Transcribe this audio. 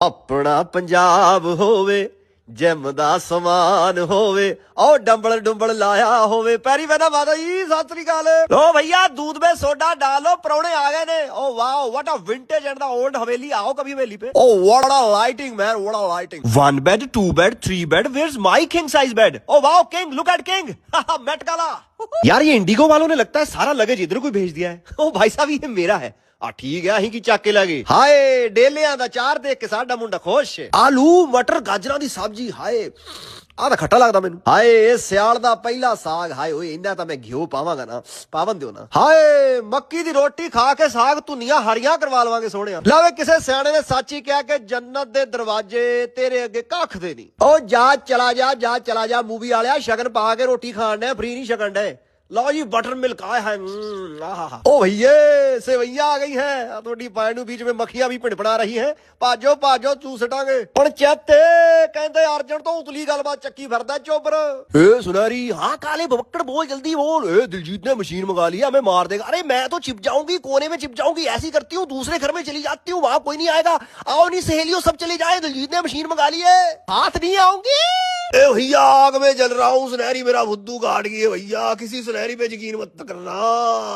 ਆਪਣਾ ਪੰਜਾਬ ਹੋਵੇ ਜਿਮ ਦਾ ਸਮਾਨ ਹੋਵੇ ਉਹ ਡੰਬਲ ਡੁੰਬਲ ਲਾਇਆ ਹੋਵੇ ਪੈਰੀ ਵੇਨਾ ਮਾਤਾ ਜੀ ਸਤਿ ਸ੍ਰੀ ਅਕਾਲ ਲੋ ਭਈਆ दूध में सोडा डालो परौने आ गए ने oh wow what a vintage and the old haveli आओ कभी हवेली पे oh what a lighting man what a lighting one bed two bed three bed where's my king size bed oh wow king look at king Met Gala यार ये Indigo वालों ने लगता है सारा लगेज इधर को ही भेज दिया है ओ भाई साहब ये मेरा है ਆ ਠੀਕ ਆ, ਅਸੀਂ ਕੀ ਚੱਕ ਕੇ ਲੈ ਗਏ? ਹਾਏ, ਡੇਲਿਆਂ ਦਾ ਚਾਰ ਦੇਖ ਕੇ ਸਾਡਾ ਮੁੰਡਾ ਖੁਸ਼। ਆਲੂ, ਮਟਰ, ਗਾਜਰਾਂ ਦੀ ਸਬਜ਼ੀ, ਹਾਏ, ਆਹ ਤਾਂ ਖੱਟਾ ਲੱਗਦਾ ਮੈਨੂੰ। ਹਾਏ, ਇਹ ਸਿਆਲ ਦਾ ਪਹਿਲਾ ਸਾਗ, ਹਾਏ ਓਏ, ਇੰਨਾ ਤਾਂ ਮੈਂ ਘਿਓ ਪਾਵਾਂਗਾ ਨਾ, ਪਾਵਨ ਦਿਓ ਨਾ। ਹਾਏ, ਮੱਕੀ ਦੀ ਰੋਟੀ ਖਾ ਕੇ ਸਾਗ ਧੁੰਨੀਆਂ ਹਰੀਆਂ ਕਰਵਾ ਲਵਾਂਗੇ ਸੋਹਣਿਆ। ਲਾਵੇ ਕਿਸੇ ਸਿਆਣੇ ਨੇ ਸੱਚ ਹੀ ਕਿਹਾ ਕਿ ਜੰਨਤ ਦੇ ਦਰਵਾਜ਼ੇ ਤੇਰੇ ਅੱਗੇ ਕੱਖ ਦੇ ਨਹੀਂ। ਉਹ ਜਾ, ਚਲਾ ਜਾ ਜਾ, ਚਲਾ ਜਾ, ਮੂਵੀ ਵਾਲਿਆ, ਸ਼ਗਨ ਪਾ ਕੇ ਰੋਟੀ ਖਾਣ ਡਿਆ, ਫ੍ਰੀ ਨਹੀਂ ਛਕਣ ਡੇ लो जी बटर मिल्क आए हाय हम्म, ओ भैया सेवैया आ गई है। थोड़ी पायनु बीच में मक्खियाँ भी पिड़पड़ा रही हैं। पाजो पाजो तू सटांगे पंचायत कहते अर्जन तो उतली गल बात चक्की भरदा चोपर ए सुनारी हाँ काले भवक्कड़ बोल जल्दी बोल। ए दिलजीत ने मशीन मंगा लिया हमें मार देगा। अरे मैं तो छिप जाऊँगी कोने में छिप जाऊँगी ऐसी करती हूँ दूसरे घर में चली जाती हूँ वहाँ कोई नहीं आएगा। आओ नहीं सहेलियों सब चले जाए दिलजीत ने मशीन मंगा ली है। हाथ नहीं आऊँगी ए भैया, आग में जल रहा हूँ, सुनहरी मेरा बुद्धू काट गई है भैया। किसी सुनहरी पे यकीन मत करना।